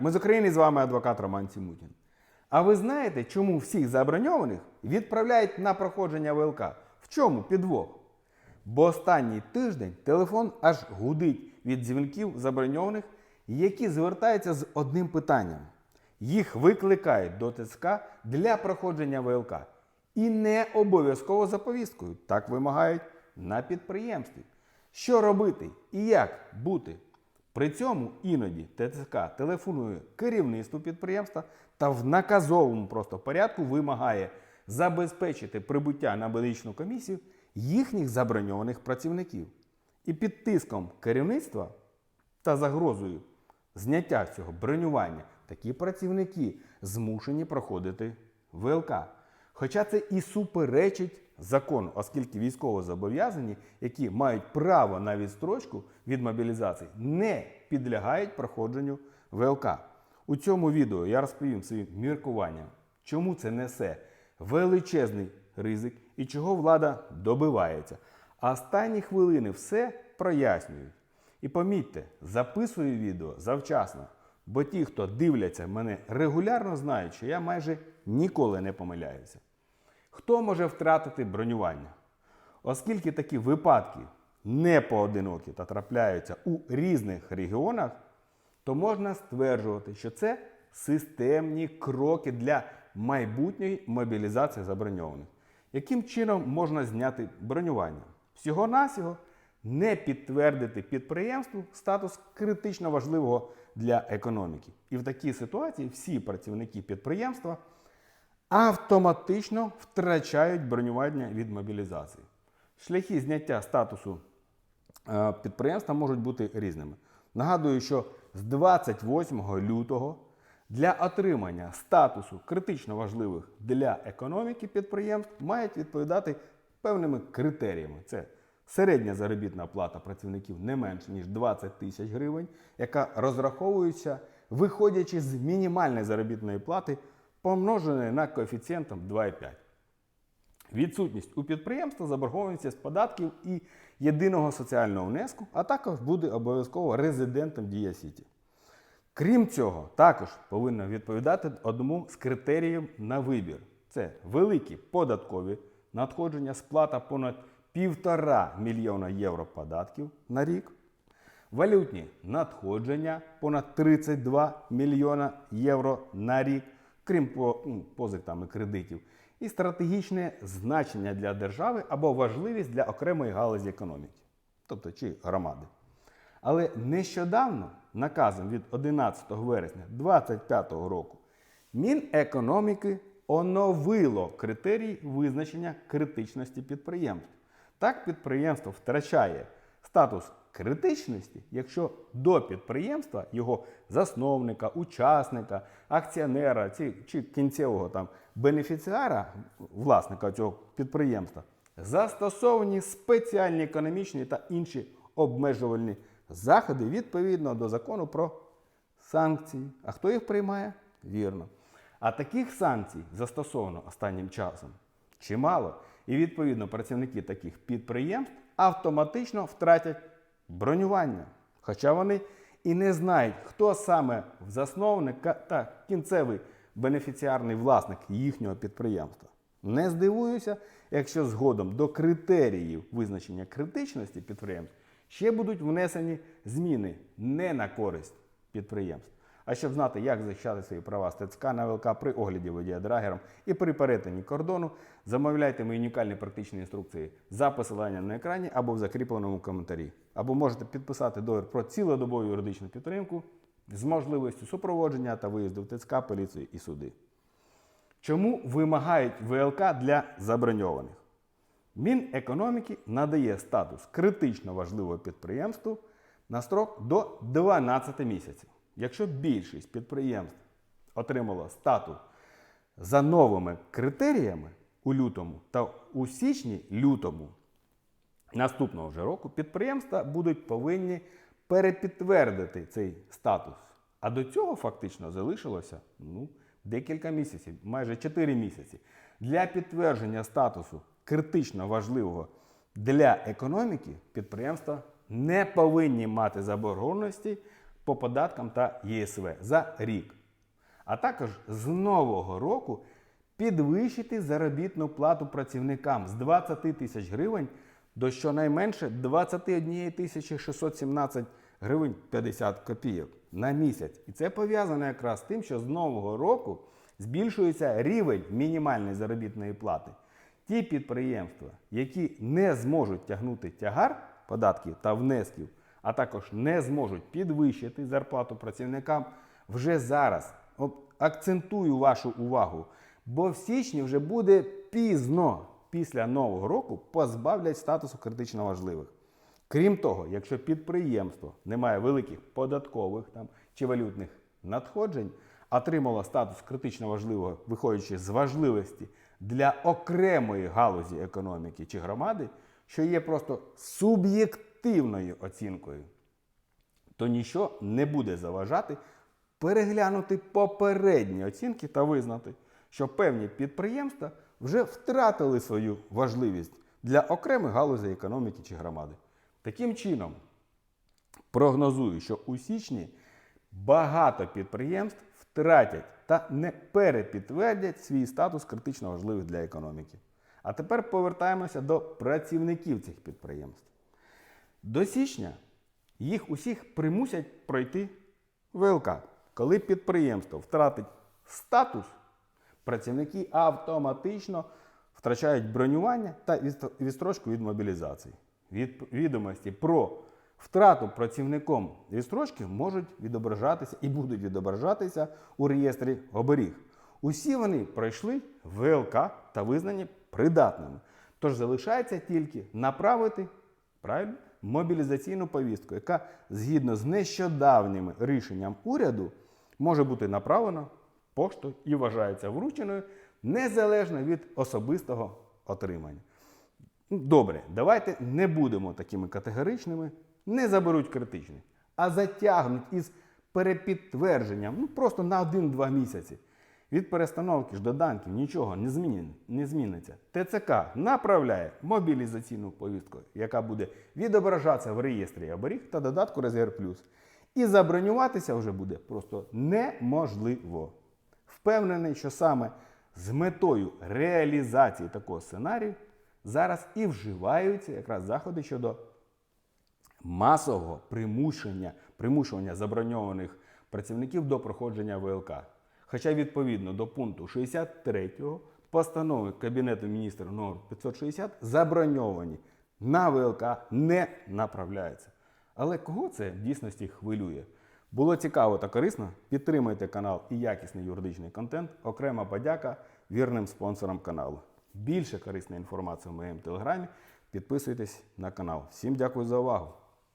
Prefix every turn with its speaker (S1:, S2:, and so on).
S1: Ми з України з вами адвокат Роман Сімутін. А ви знаєте, чому всіх заброньованих відправляють на проходження ВЛК? В чому підвох? Бо останній тиждень телефон аж гудить від дзвінків заброньованих, які звертаються з одним питанням. Їх викликають до ТСК для проходження ВЛК. І не обов'язково за повісткою. Так вимагають на підприємстві. Що робити і як бути? При цьому іноді ТЦК телефонує керівництву підприємства та в наказовому просто порядку вимагає забезпечити прибуття на медичну комісію їхніх заброньованих працівників. І під тиском керівництва та загрозою зняття цього бронювання такі працівники змушені проходити ВЛК. Хоча це і суперечить закону, оскільки військовозобов'язані, які мають право на відстрочку від мобілізації, не підлягають проходженню ВЛК. У цьому відео я розповім свої міркування, чому це несе величезний ризик і чого влада добивається. А останні хвилини все прояснюють. І помітьте, записую відео завчасно, бо ті, хто дивляться мене регулярно, знають, що я майже ніколи не помиляюся. Хто може втратити бронювання? Оскільки такі випадки не поодинокі та трапляються у різних регіонах, то можна стверджувати, що це системні кроки для майбутньої мобілізації заброньованих. Яким чином можна зняти бронювання? Всього-навсього не підтвердити підприємству статус критично важливого для економіки. І в такій ситуації всі працівники підприємства автоматично втрачають бронювання від мобілізації. Шляхи зняття статусу е, підприємства можуть бути різними. Нагадую, що з 28 лютого для отримання статусу критично важливих для економіки підприємств мають відповідати певними критеріями. Це середня заробітна плата працівників не менше ніж 20 тисяч гривень, яка розраховується виходячи з мінімальної заробітної плати, помноженої на коефіцієнтом 2,5. Відсутність у підприємства заборгованості з податків і єдиного соціального внеску, а також буде обов'язково резидентом Дія Сіті. Крім цього, також повинно відповідати одному з критеріїв на вибір: це великі податкові надходження, сплата понад півтора мільйона євро податків на рік, валютні надходження понад 32 мільйона євро на рік, крім ну, позик там і кредитів, і стратегічне значення для держави або важливість для окремої галузі економіки, тобто чи громади. Але нещодавно наказом від 11 вересня 2025 року Мінекономіки оновило критерії визначення критичності підприємств. Так підприємство втрачає статус критичності, якщо до підприємства його засновника, учасника, акціонера чи, чи кінцевого там бенефіціара, власника цього підприємства, застосовані спеціальні економічні та інші обмежувальні заходи відповідно до закону про санкції. А хто їх приймає? Вірно. А таких санкцій застосовано останнім часом чимало. І відповідно працівники таких підприємств автоматично втратять бронювання. Хоча вони і не знають, хто саме засновник та кінцевий бенефіціарний власник їхнього підприємства. Не здивуюся, якщо згодом до критеріїв визначення критичності підприємств ще будуть внесені зміни не на користь підприємств. А щоб знати, як захищати свої права з ТЦК на ВЛК при огляді водія драгером і при перетині кордону, замовляйте мої унікальні практичні інструкції за посиланням на екрані або в закріпленому коментарі. Або можете підписати договір про цілодобову юридичну підтримку з можливістю супроводження та виїзду в ТЦК, поліцію і суди. Чому вимагають ВЛК для заброньованих? Мінекономіки надає статус критично важливого підприємству на строк до 12 місяців. Якщо більшість підприємств отримало статус за новими критеріями у лютому та у січні-лютому наступного вже року, підприємства будуть повинні перепідтвердити цей статус. А до цього фактично залишилося ну, декілька місяців, майже 4 місяці. Для підтвердження статусу критично важливого для економіки підприємства не повинні мати заборгованості по податкам та ЄСВ за рік. А також з нового року підвищити заробітну плату працівникам з 20 тисяч гривень до щонайменше 21 тисячі 617 гривень 50 копійок на місяць. І це пов'язано якраз з тим, що з нового року збільшується рівень мінімальної заробітної плати. Ті підприємства, які не зможуть тягнути тягар податків та внесків, а також не зможуть підвищити зарплату працівникам вже зараз. Акцентую вашу увагу, бо в січні вже буде пізно після нового року позбавлять статусу критично важливих. Крім того, якщо підприємство не має великих податкових там, чи валютних надходжень, отримало статус критично важливого, виходячи з важливості для окремої галузі економіки чи громади, що є просто суб'єктивною оцінкою, то нічого не буде заважати переглянути попередні оцінки та визнати, що певні підприємства вже втратили свою важливість для окремих галузей економіки чи громади. Таким чином, прогнозую, що у січні багато підприємств втратять та не перепідтвердять свій статус критично важливих для економіки. А тепер повертаємося до працівників цих підприємств. До січня їх усіх примусять пройти ВЛК. Коли підприємство втратить статус, працівники автоматично втрачають бронювання та відст- відстрочку від мобілізації. Від- Відомості про втрату працівником відстрочки можуть відображатися і будуть відображатися у реєстрі оберіг. Усі вони пройшли ВЛК та визнані придатними. Тож залишається тільки направити правильно, мобілізаційну повістку, яка згідно з нещодавнім рішенням уряду може бути направлена поштою і вважається врученою незалежно від особистого отримання. Добре, давайте не будемо такими категоричними, не заберуть критичний, а затягнуть із перепідтвердженням ну, просто на 1-2 місяці. Від перестановки ж до данків нічого не, зміни- не зміниться. ТЦК направляє мобілізаційну повістку, яка буде відображатися в реєстрі оберіг та додатку Резерв Плюс. І забронюватися вже буде просто неможливо. Впевнений, що саме з метою реалізації такого сценарію зараз і вживаються якраз заходи щодо масового примушення, примушування заброньованих працівників до проходження ВЛК. Хоча відповідно до пункту 63 постанови Кабінету міністрів номер 560 заброньовані на ВЛК не направляються. Але кого це в дійсності хвилює? Було цікаво та корисно? Підтримайте канал і якісний юридичний контент. Окрема подяка вірним спонсорам каналу. Більше корисної інформації в моєму телеграмі. Підписуйтесь на канал. Всім дякую за увагу!